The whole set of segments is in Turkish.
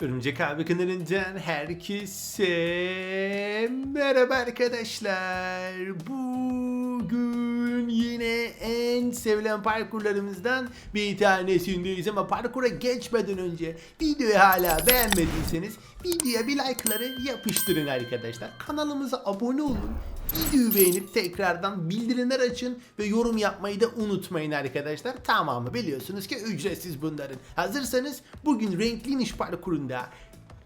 Örümcek abi kanalından herkese merhaba arkadaşlar. Bugün yine en sevilen parkurlarımızdan bir tanesindeyiz ama parkura geçmeden önce videoyu hala beğenmediyseniz videoya bir like'ları yapıştırın arkadaşlar. Kanalımıza abone olun. Videoyu beğenip tekrardan bildirimler açın ve yorum yapmayı da unutmayın arkadaşlar. Tamamı biliyorsunuz ki ücretsiz bunların. Hazırsanız bugün renkli iniş parkurunda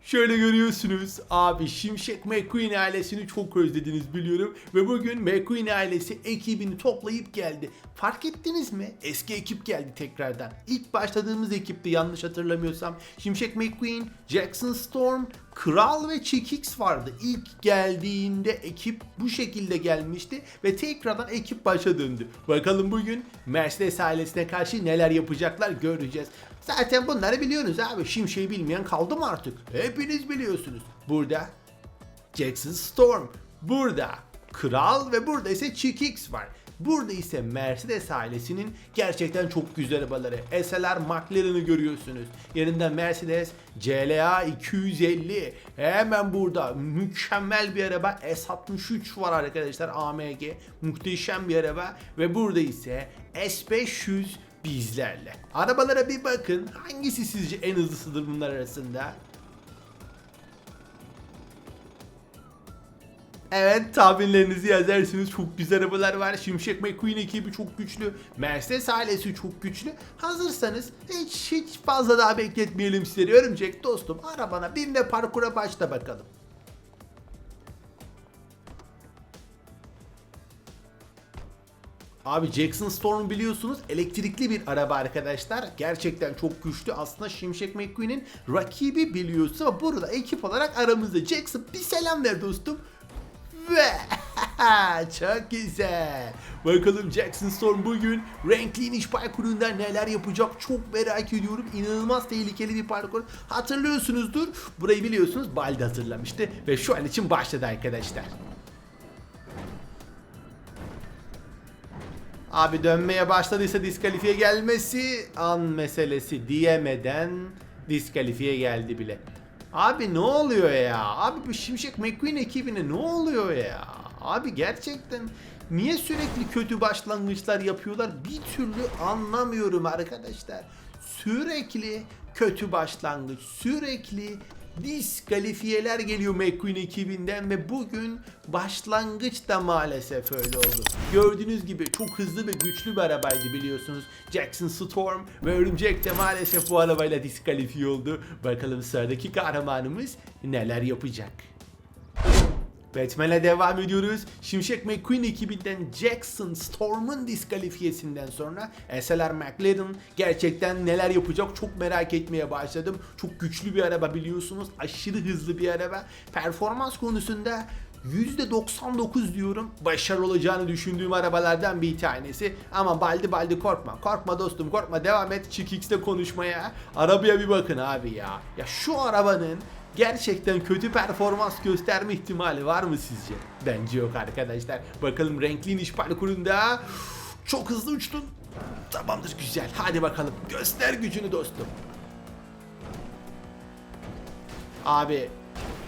Şöyle görüyorsunuz abi Şimşek McQueen ailesini çok özlediniz biliyorum ve bugün McQueen ailesi ekibini toplayıp geldi. Fark ettiniz mi? Eski ekip geldi tekrardan. İlk başladığımız ekipti yanlış hatırlamıyorsam. Şimşek McQueen, Jackson Storm, Kral ve Chickix vardı. İlk geldiğinde ekip bu şekilde gelmişti ve tekrardan ekip başa döndü. Bakalım bugün Mercedes ailesine karşı neler yapacaklar göreceğiz. Zaten bunları biliyorsunuz abi. Şimşek'i bilmeyen kaldı mı artık? Hepiniz biliyorsunuz. Burada Jackson Storm, burada Kral ve burada ise Chickix var. Burada ise Mercedes ailesinin gerçekten çok güzel arabaları. SLR McLaren'ı görüyorsunuz. Yanında Mercedes CLA 250. Hemen burada mükemmel bir araba S63 var arkadaşlar AMG. Muhteşem bir araba. Ve burada ise S500 bizlerle. Arabalara bir bakın. Hangisi sizce en hızlısıdır bunlar arasında? Evet tahminlerinizi yazarsınız. Çok güzel arabalar var. Şimşek McQueen ekibi çok güçlü. Mercedes ailesi çok güçlü. Hazırsanız hiç hiç fazla daha bekletmeyelim sizleri. Örümcek dostum arabana bin ve parkura başla bakalım. Abi Jackson Storm biliyorsunuz elektrikli bir araba arkadaşlar. Gerçekten çok güçlü. Aslında Şimşek McQueen'in rakibi biliyorsun ama burada ekip olarak aramızda. Jackson bir selam ver dostum. Çok güzel. Bakalım Jackson Storm bugün renkli iniş parkurunda neler yapacak çok merak ediyorum. İnanılmaz tehlikeli bir parkur. Hatırlıyorsunuzdur. Burayı biliyorsunuz Baldi hatırlamıştı. Ve şu an için başladı arkadaşlar. Abi dönmeye başladıysa diskalifiye gelmesi an meselesi diyemeden diskalifiye geldi bile. Abi ne oluyor ya? Abi bu Şimşek McQueen ekibine ne oluyor ya? Abi gerçekten niye sürekli kötü başlangıçlar yapıyorlar? Bir türlü anlamıyorum arkadaşlar. Sürekli kötü başlangıç, sürekli diskalifiyeler geliyor McQueen ekibinden ve bugün başlangıç da maalesef öyle oldu. Gördüğünüz gibi çok hızlı ve güçlü bir arabaydı biliyorsunuz. Jackson Storm ve Örümcek de maalesef bu arabayla diskalifiye oldu. Bakalım sıradaki kahramanımız neler yapacak. Batman'e devam ediyoruz. Şimşek McQueen ekibinden Jackson Storm'un diskalifiyesinden sonra SLR McLaren gerçekten neler yapacak çok merak etmeye başladım. Çok güçlü bir araba biliyorsunuz. Aşırı hızlı bir araba. Performans konusunda %99 diyorum başarılı olacağını düşündüğüm arabalardan bir tanesi. Ama baldi baldi korkma. Korkma dostum korkma devam et. Çık X'te konuşmaya. Arabaya bir bakın abi ya. Ya şu arabanın gerçekten kötü performans gösterme ihtimali var mı sizce? Bence yok arkadaşlar. Bakalım renkli iniş parkurunda çok hızlı uçtun. Tamamdır güzel. Hadi bakalım göster gücünü dostum. Abi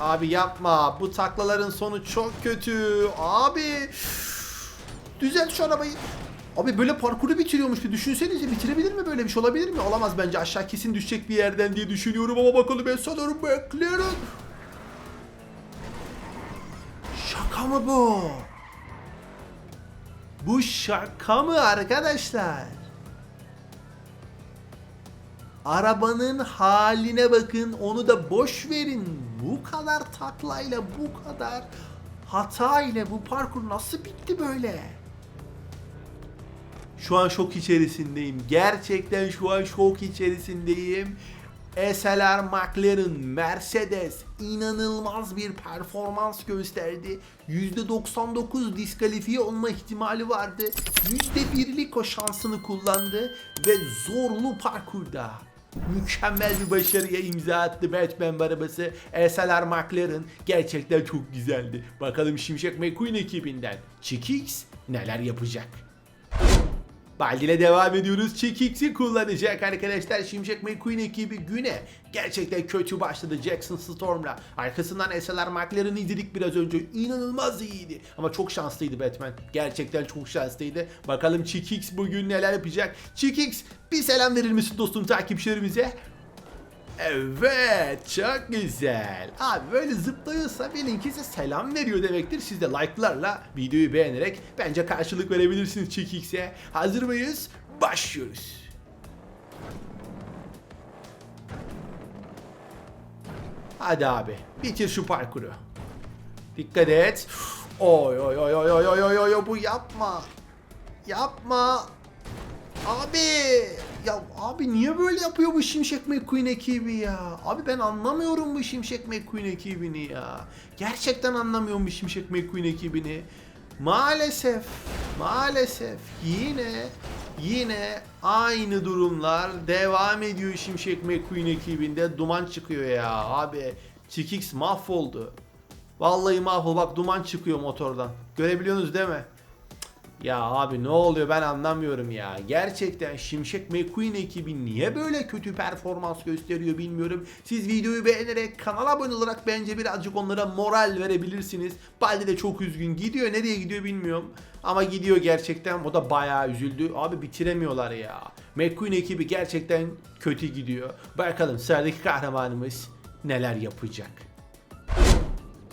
Abi yapma. Bu taklaların sonu çok kötü. Abi. Düzelt şu arabayı. Abi böyle parkuru bitiriyormuş bir düşünsenize bitirebilir mi böyle bir şey olabilir mi? Olamaz bence aşağı kesin düşecek bir yerden diye düşünüyorum ama bakalım ben sanırım beklerim. Şaka mı bu? Bu şaka mı arkadaşlar? Arabanın haline bakın onu da boş verin. Bu kadar taklayla bu kadar hata ile bu parkur nasıl bitti böyle? Şu an şok içerisindeyim. Gerçekten şu an şok içerisindeyim. SLR McLaren, Mercedes inanılmaz bir performans gösterdi. %99 diskalifiye olma ihtimali vardı. %1'lik o şansını kullandı ve zorlu parkurda mükemmel bir başarıya imza attı Batman arabası. SLR McLaren gerçekten çok güzeldi. Bakalım Şimşek McQueen ekibinden Chickix neler yapacak? Baldi devam ediyoruz. Chickix'i kullanacak arkadaşlar. Şimşek McQueen ekibi güne gerçekten kötü başladı Jackson Storm'la. Arkasından SLR Mark'larını izledik biraz önce. İnanılmaz iyiydi. Ama çok şanslıydı Batman. Gerçekten çok şanslıydı. Bakalım Chickix bugün neler yapacak. Chickix bir selam verir misin dostum takipçilerimize? Evet çok güzel. Abi böyle zıplıyorsa bilin size selam veriyor demektir. Siz de like'larla videoyu beğenerek bence karşılık verebilirsiniz Çekik'se. Hazır mıyız? Başlıyoruz. Hadi abi bitir şu parkuru. Dikkat et. Oy oy oy oy oy oy oy oy bu yapma. Yapma. Abi ya abi niye böyle yapıyor bu Şimşek McQueen ekibi ya? Abi ben anlamıyorum bu Şimşek McQueen ekibini ya. Gerçekten anlamıyorum bu Şimşek McQueen ekibini. Maalesef, maalesef yine yine aynı durumlar devam ediyor Şimşek McQueen ekibinde. Duman çıkıyor ya abi. Chickix mahvoldu. Vallahi mahvol bak duman çıkıyor motordan. Görebiliyorsunuz değil mi? Ya abi ne oluyor ben anlamıyorum ya. Gerçekten Şimşek McQueen ekibi niye böyle kötü performans gösteriyor bilmiyorum. Siz videoyu beğenerek kanala abone olarak bence birazcık onlara moral verebilirsiniz. Baldi de çok üzgün gidiyor. Nereye gidiyor bilmiyorum. Ama gidiyor gerçekten. O da bayağı üzüldü. Abi bitiremiyorlar ya. McQueen ekibi gerçekten kötü gidiyor. Bakalım sıradaki kahramanımız neler yapacak.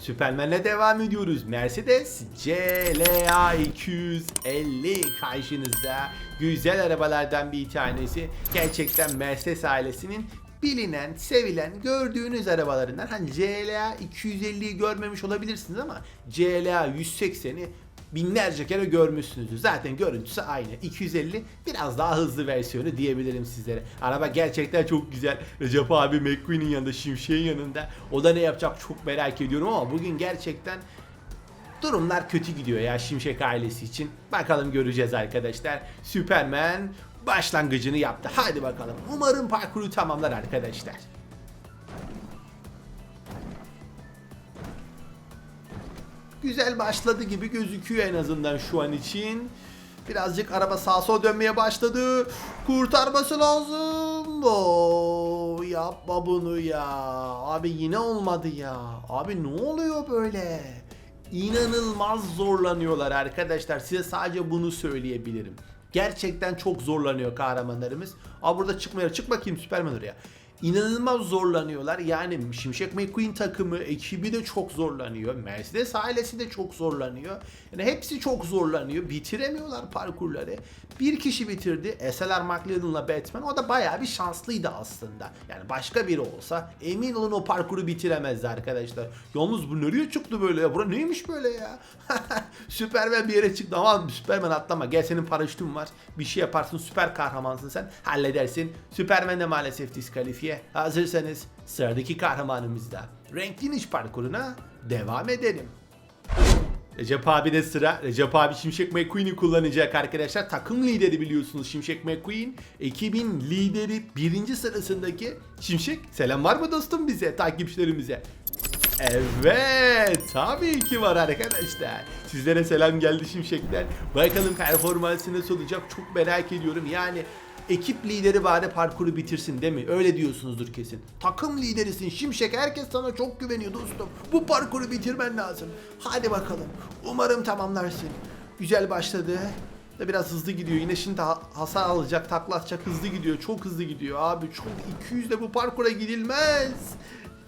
Süpermen'le devam ediyoruz. Mercedes CLA 250 karşınızda. Güzel arabalardan bir tanesi. Gerçekten Mercedes ailesinin bilinen, sevilen, gördüğünüz arabalarından. Hani CLA 250'yi görmemiş olabilirsiniz ama CLA 180'i binlerce kere görmüşsünüzdür. Zaten görüntüsü aynı. 250 biraz daha hızlı versiyonu diyebilirim sizlere. Araba gerçekten çok güzel. Recep abi McQueen'in yanında, Şimşek'in yanında. O da ne yapacak çok merak ediyorum ama bugün gerçekten durumlar kötü gidiyor ya Şimşek ailesi için. Bakalım göreceğiz arkadaşlar. Superman başlangıcını yaptı. Hadi bakalım. Umarım parkuru tamamlar arkadaşlar. Güzel başladı gibi gözüküyor en azından şu an için. Birazcık araba sağa sola dönmeye başladı. Kurtarması lazım. Oo, yapma bunu ya. Abi yine olmadı ya. Abi ne oluyor böyle? İnanılmaz zorlanıyorlar arkadaşlar. Size sadece bunu söyleyebilirim. Gerçekten çok zorlanıyor kahramanlarımız. Aa burada çıkmıyor. Çık bakayım Süperman oraya inanılmaz zorlanıyorlar. Yani Şimşek McQueen takımı, ekibi de çok zorlanıyor. Mercedes ailesi de çok zorlanıyor. Yani hepsi çok zorlanıyor. Bitiremiyorlar parkurları. Bir kişi bitirdi. SLR McLaren'la Batman. O da bayağı bir şanslıydı aslında. Yani başka biri olsa emin olun o parkuru bitiremezdi arkadaşlar. Yalnız bu nereye çıktı böyle ya? Bura neymiş böyle ya? Süperman bir yere çıktı ama Süperman atlama. Gel senin paraşütün var. Bir şey yaparsın süper kahramansın sen. Halledersin. Süperman de maalesef diskalifiye. Hazırsanız sıradaki kahramanımızda renkli iniş parkuruna devam edelim. Recep abi de sıra. Recep abi Şimşek McQueen'i kullanacak arkadaşlar. Takım lideri biliyorsunuz Şimşek McQueen. Ekibin lideri birinci sırasındaki Şimşek. Selam var mı dostum bize, takipçilerimize? Evet, tabii ki var arkadaşlar. Sizlere selam geldi Şimşekler. Bakalım performansı nasıl olacak çok merak ediyorum. Yani ekip lideri bari parkuru bitirsin değil mi? Öyle diyorsunuzdur kesin. Takım liderisin Şimşek. Herkes sana çok güveniyor dostum. Bu parkuru bitirmen lazım. Hadi bakalım. Umarım tamamlarsın. Güzel başladı. Da biraz hızlı gidiyor. Yine şimdi ha- hasar alacak, takla atacak. Hızlı gidiyor. Çok hızlı gidiyor. Abi çok 200 de bu parkura gidilmez.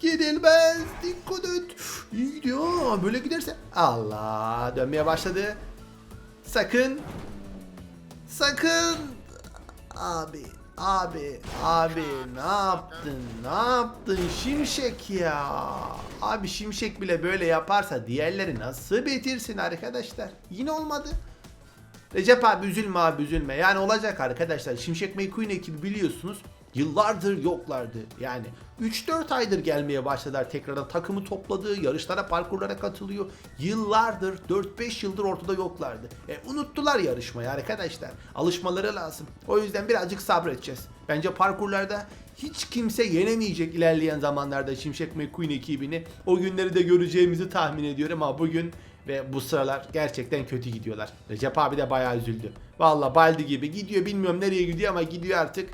Gidilmez. Dikkat et. İyi gidiyor. Böyle giderse. Allah. Dönmeye başladı. Sakın. Sakın. Abi. Abi. Abi. Ne yaptın? Ne yaptın? Şimşek ya. Abi Şimşek bile böyle yaparsa diğerleri nasıl bitirsin arkadaşlar? Yine olmadı. Recep abi üzülme abi üzülme. Yani olacak arkadaşlar. Şimşek McQueen ekibi biliyorsunuz yıllardır yoklardı. Yani 3-4 aydır gelmeye başladılar tekrardan takımı topladı, yarışlara, parkurlara katılıyor. Yıllardır, 4-5 yıldır ortada yoklardı. E, unuttular yarışmayı arkadaşlar. Alışmaları lazım. O yüzden birazcık sabredeceğiz. Bence parkurlarda hiç kimse yenemeyecek ilerleyen zamanlarda Şimşek McQueen ekibini. O günleri de göreceğimizi tahmin ediyorum ama bugün Ve bu sıralar gerçekten kötü gidiyorlar. Recep abi de bayağı üzüldü. Valla baldi gibi gidiyor bilmiyorum nereye gidiyor ama gidiyor artık.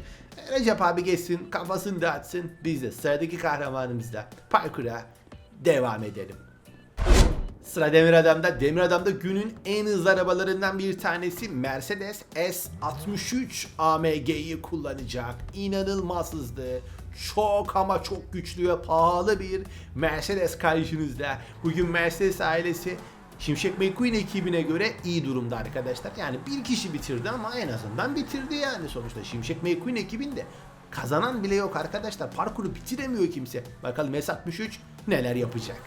Recep abi geçsin kafasını dağıtsın. Biz de sıradaki kahramanımızla parkura devam edelim. Sıra Demir Adam'da. Demir Adam'da günün en hızlı arabalarından bir tanesi Mercedes S63 AMG'yi kullanacak. İnanılmaz hızlı. Çok ama çok güçlü ve pahalı bir Mercedes karşınızda. Bugün Mercedes ailesi Şimşek McQueen ekibine göre iyi durumda arkadaşlar. Yani bir kişi bitirdi ama en azından bitirdi yani sonuçta. Şimşek McQueen ekibinde kazanan bile yok arkadaşlar. Parkuru bitiremiyor kimse. Bakalım S63 neler yapacak.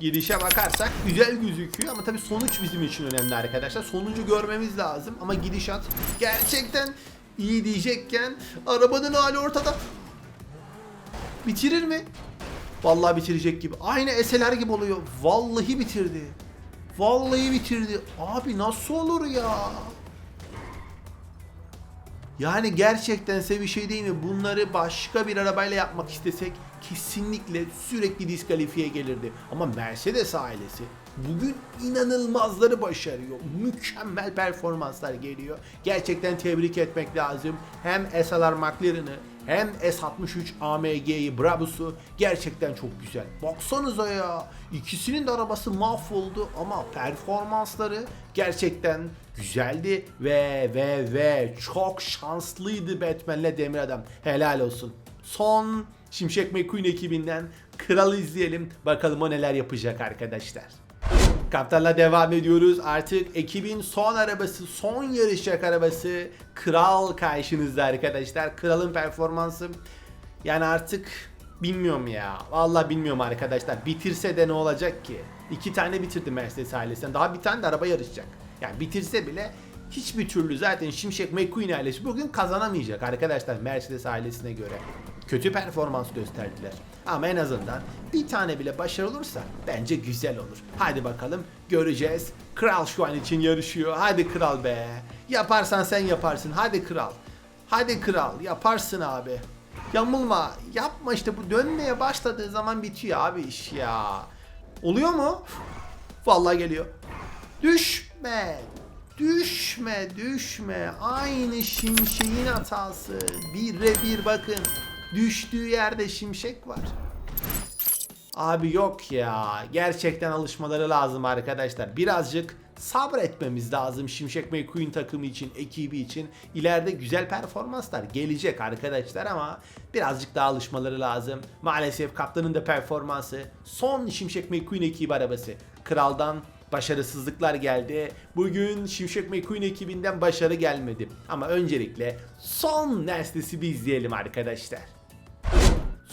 Gidişe bakarsak güzel gözüküyor ama tabii sonuç bizim için önemli arkadaşlar. Sonucu görmemiz lazım ama gidişat gerçekten iyi diyecekken arabanın hali ortada. Bitirir mi? Vallahi bitirecek gibi. Aynı eseler gibi oluyor. Vallahi bitirdi. Vallahi bitirdi. Abi nasıl olur ya? Yani gerçekten size bir şey değil mi? Bunları başka bir arabayla yapmak istesek kesinlikle sürekli diskalifiye gelirdi. Ama Mercedes ailesi bugün inanılmazları başarıyor. Mükemmel performanslar geliyor. Gerçekten tebrik etmek lazım. Hem SLR McLaren'ı hem S63 AMG'yi Brabus'u gerçekten çok güzel. Baksanıza ya. İkisinin de arabası mahvoldu ama performansları gerçekten güzeldi ve ve ve çok şanslıydı Batman'le Demir Adam. Helal olsun. Son Şimşek McQueen ekibinden Kral'ı izleyelim. Bakalım o neler yapacak arkadaşlar. Kaptanla devam ediyoruz. Artık ekibin son arabası, son yarışacak arabası Kral karşınızda arkadaşlar. Kral'ın performansı yani artık bilmiyorum ya. Vallahi bilmiyorum arkadaşlar. Bitirse de ne olacak ki? İki tane bitirdi Mercedes ailesinden. Daha bir tane de araba yarışacak. Yani bitirse bile hiçbir türlü zaten Şimşek McQueen ailesi bugün kazanamayacak arkadaşlar Mercedes ailesine göre. Kötü performans gösterdiler. Ama en azından bir tane bile başarılı olursa bence güzel olur. Hadi bakalım göreceğiz. Kral şu an için yarışıyor. Hadi kral be. Yaparsan sen yaparsın. Hadi kral. Hadi kral yaparsın abi. Yamulma. Yapma işte bu dönmeye başladığı zaman bitiyor abi iş ya. Oluyor mu? Vallahi geliyor. Düşme. Düşme, düşme. Aynı şimşeğin hatası. Bire bir bakın. Düştüğü yerde şimşek var. Abi yok ya. Gerçekten alışmaları lazım arkadaşlar. Birazcık sabretmemiz lazım Şimşek McQueen takımı için, ekibi için. İleride güzel performanslar gelecek arkadaşlar ama birazcık daha alışmaları lazım. Maalesef kaptanın da performansı son Şimşek McQueen ekibi arabası. Kraldan başarısızlıklar geldi. Bugün Şimşek McQueen ekibinden başarı gelmedi. Ama öncelikle son Nestes'i bir izleyelim arkadaşlar.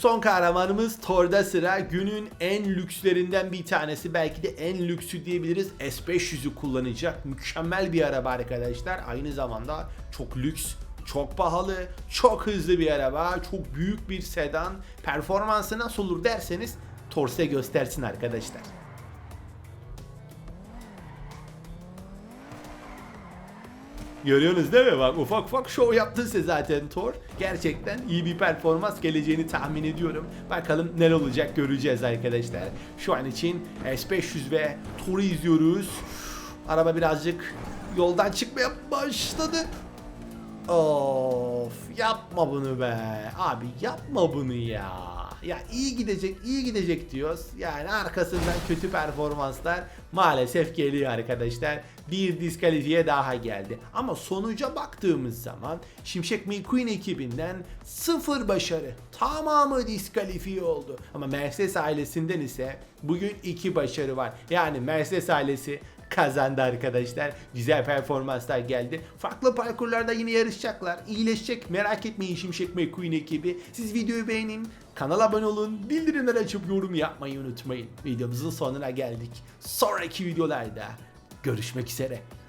Son kahramanımız Thor'da sıra günün en lükslerinden bir tanesi belki de en lüksü diyebiliriz S500'ü kullanacak mükemmel bir araba arkadaşlar aynı zamanda çok lüks çok pahalı, çok hızlı bir araba, çok büyük bir sedan. Performansı nasıl olur derseniz Thor size göstersin arkadaşlar. Görüyorsunuz değil mi? Bak ufak ufak şov yaptın size zaten Thor. Gerçekten iyi bir performans geleceğini tahmin ediyorum. Bakalım neler olacak göreceğiz arkadaşlar. Şu an için S500 ve Thor'u izliyoruz. Araba birazcık yoldan çıkmaya başladı. Of yapma bunu be. Abi yapma bunu ya. Ya iyi gidecek, iyi gidecek diyoruz. Yani arkasından kötü performanslar maalesef geliyor arkadaşlar. Bir diskalifiye daha geldi. Ama sonuca baktığımız zaman Şimşek McQueen ekibinden sıfır başarı. Tamamı diskalifiye oldu. Ama Mercedes ailesinden ise bugün iki başarı var. Yani Mercedes ailesi kazandı arkadaşlar. Güzel performanslar geldi. Farklı parkurlarda yine yarışacaklar. İyileşecek. Merak etmeyin Şimşek McQueen ekibi. Siz videoyu beğenin. Kanala abone olun. Bildirimleri açıp yorum yapmayı unutmayın. Videomuzun sonuna geldik. Sonraki videolarda görüşmek üzere.